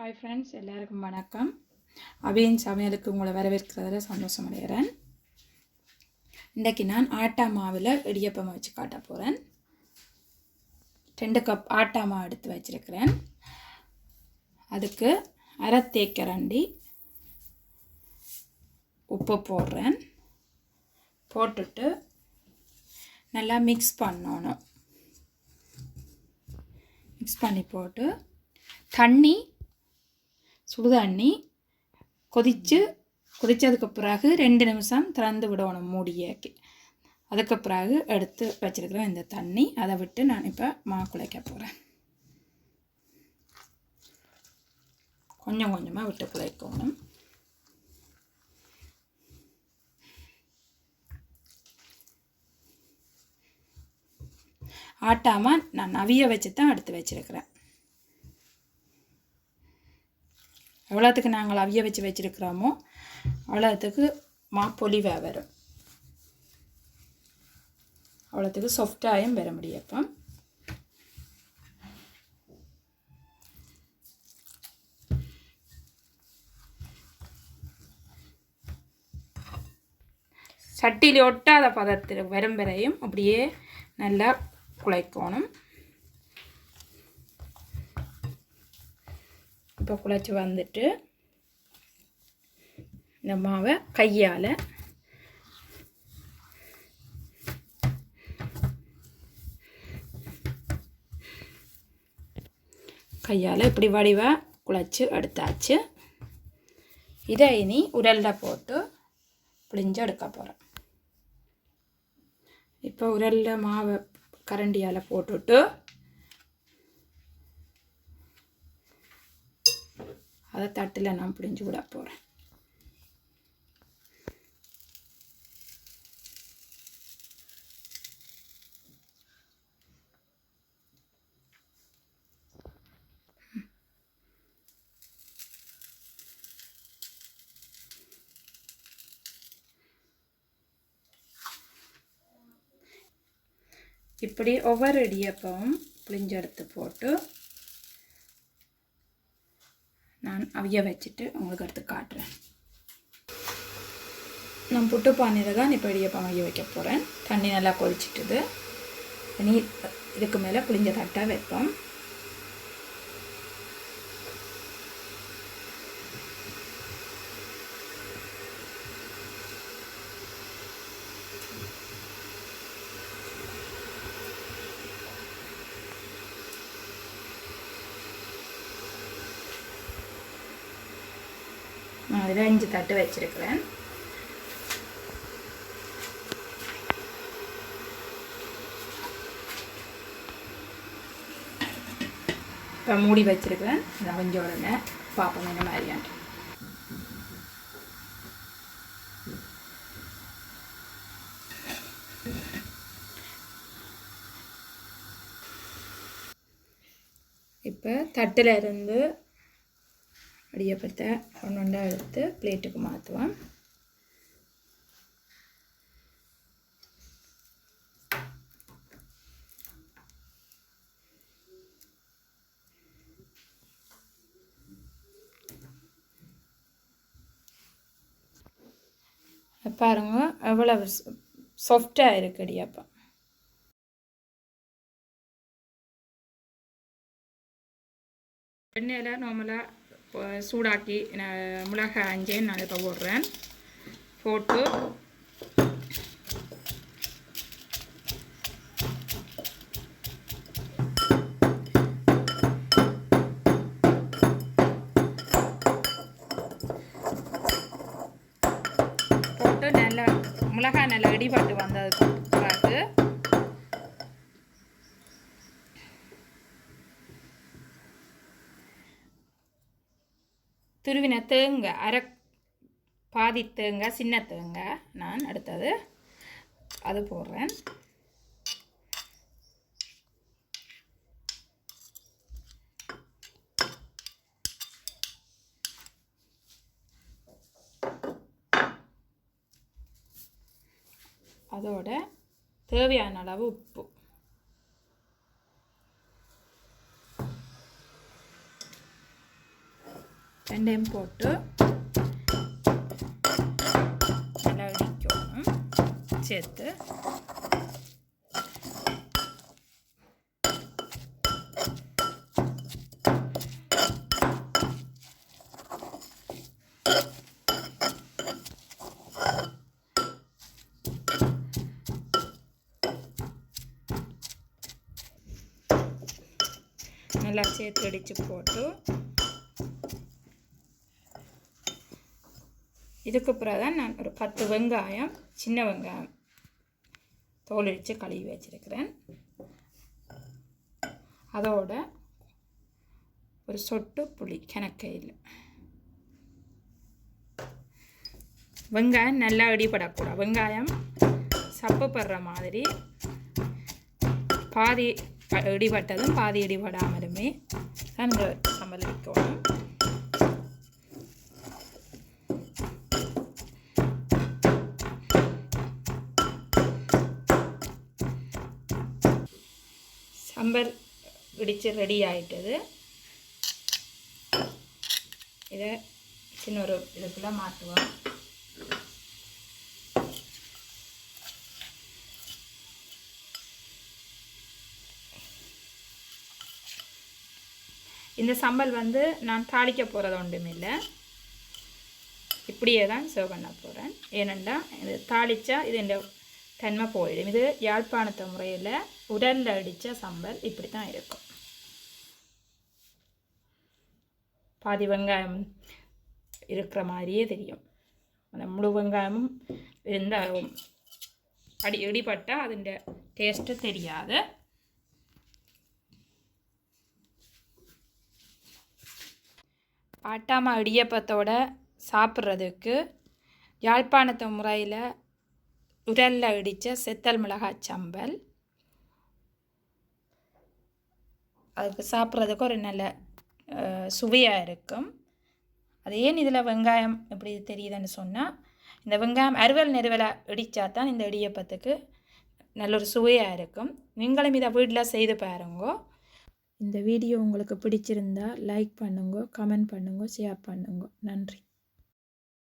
Hi friends எல்லாருக்கும் வணக்கம். அபியின் சமையலுக்கு உங்களை வரவேற்கிறதுல சந்தோஷம் அடைகிறேன் இன்றைக்கி நான் ஆட்டா மாவில் இடியப்பம் வச்சு காட்ட போகிறேன் ரெண்டு கப் ஆட்டா மாவு எடுத்து வச்சிருக்கிறேன். அதுக்கு அரை தேக்கரண்டி உப்பு போடுறேன். போட்டுட்டு நல்லா மிக்ஸ் பண்ணணும். மிக்ஸ் பண்ணி போட்டு தண்ணி சுடு அண்ணி கொதித்து கொதித்ததுக்கு பிறகு ரெண்டு நிமிஷம் திறந்து விடணும் மூடியாக்கி. அதுக்கு பிறகு எடுத்து வச்சிருக்கிறேன் இந்த தண்ணி அதை விட்டு நான் இப்போ மா குழைக்க போகிறேன் கொஞ்சம் கொஞ்சமாக விட்டு குழைக்கணும். ஆட்டாமல் நான் நவிய வச்சு தான் எடுத்து வச்சிருக்கிறேன். எவ்வளோத்துக்கு நாங்கள் அவிய வச்சு வச்சுருக்கிறோமோ அவ்வளோத்துக்கு மா பொலிவாக வரும் அவ்வளோத்துக்கு சாஃப்டாயும் வர முடியும் அப்போ. சட்டியில் ஒட்டாத பதத்தில் வரும் வரையும் அப்படியே நல்லா குழைக்கணும். இப்போ குழச்சி வந்துட்டு இந்த மாவை கையால் கையால் இப்படி வடிவாக குழச்சி எடுத்தாச்சு. இதை இனி உரலில் போட்டு பிழிஞ்சு எடுக்க போகிறேன் இப்போ உரலில் மாவை கரண்டியால் போட்டுட்டு அதை தட்டில் நான் பிடிஞ்சு விட போகிறேன். இப்படி ஒவ்வொரு இடியப்பவும் பிழிஞ்செடுத்து போட்டு நான் அவிய வச்சுட்டு உங்களுக்கு எடுத்து காட்டுறேன். நான் புட்டு பானையில் தான் இப்போ இடியப்பம் அவிய வைக்க போகிறேன் தண்ணி நல்லா கொதிச்சிட்டுது. நீர் இதுக்கு மேலே புளிஞ்ச தட்டை வைப்போம். நான் அதில் அஞ்சு தட்டு வச்சுருக்கிறேன். இப்போ மூடி வச்சுருக்கிறேன். ரவஞ்ச உடனே பார்ப்போம் இந்த மாதிரியான்ட்டு இப்போ தட்டில் இருந்து அடியப்பத்தை ஒன்று ஒன்றா எடுத்து பிளேட்டுக்கு மாற்றுவோம் பாருங்க எவ்வளவு சாஃப்டாக இருக்கு அடியாப்பா எண்ணெயில் நார்மலாக சூடாக்கி நான் மிளகாய் அஞ்சேன்னு நான் இப்போ போடுறேன். போட்டு போட்டு நல்லா மிளகாய் நல்லா இடிபட்டு வந்ததுக்கு பார்த்து துருவின தேங்காய் அரை பாதி தேங்காய் சின்ன தேங்காய் நான் அடுத்தது அது போடுறேன். அதோட தேவையான அளவு உப்பு. ரெண்டையும் போட்டு நல்லா இடிக்கணும் சேர்த்து நல்லா சேர்த்து அடித்து போட்டு இதுக்கு பிறகு தான் நான் ஒரு பத்து வெங்காயம் சின்ன வெங்காயம் தோலடித்து கழுவி வச்சுருக்கிறேன். அதோட ஒரு சொட்டு புளி கிணக்கையில் வெங்காயம் நல்லா இடிபடக்கூடாது வெங்காயம் சப்பப்படுற மாதிரி பாதி இடிபட்டதும் பாதி இடிபடாமலுமே தான் இந்த அம்பர் வைக்கணும் ரெடி ஆகிட்டது இதை சின்ன ஒரு இதுக்குள்ளே மாற்றுவோம் இந்த சம்பல் வந்து நான் தாளிக்க போகிறது ஒன்றுமில்லை இப்படியே தான் சர்வ் பண்ண போகிறேன் ஏனெண்டா இது தாளித்தா இது இந்த தன்மை போயிடும். இது யாழ்ப்பாணத்து முறையில் உடலில் அடித்த சம்பல் இப்படி தான் இருக்கும். பாதி வெங்காயம் இருக்கிற மாதிரியே தெரியும். அந்த முழு வெங்காயமும் இருந்த அடி இடிப்பட்டால் அதுൻ്റെ டேஸ்ட்டு தெரியாது. ஆட்டாமா இடியப்பத்தோட சாப்பிட்றதுக்கு யாழ்ப்பாணத்து முறையில் உரலில் இடித்த செத்தல் மிளகாய் சம்பல். அதுக்கு சாப்பிட்றதுக்கு ஒரு நல்ல சுவையாக இருக்கும். அது ஏன் இதில் வெங்காயம் எப்படி தெரியுதுன்னு சொன்னால் இந்த வெங்காயம் அறுவல் நெருவலை இடித்தா தான் இந்த இடியப்பத்துக்கு நல்ல ஒரு சுவையாக இருக்கும். நீங்களும் இதை வீட்டில் செய்து பாருங்கோ. இந்த வீடியோ உங்களுக்கு பிடிச்சிருந்தா லைக் பண்ணுங்க கமெண்ட் பண்ணுங்க ஷேர் பண்ணுங்க. நன்றி.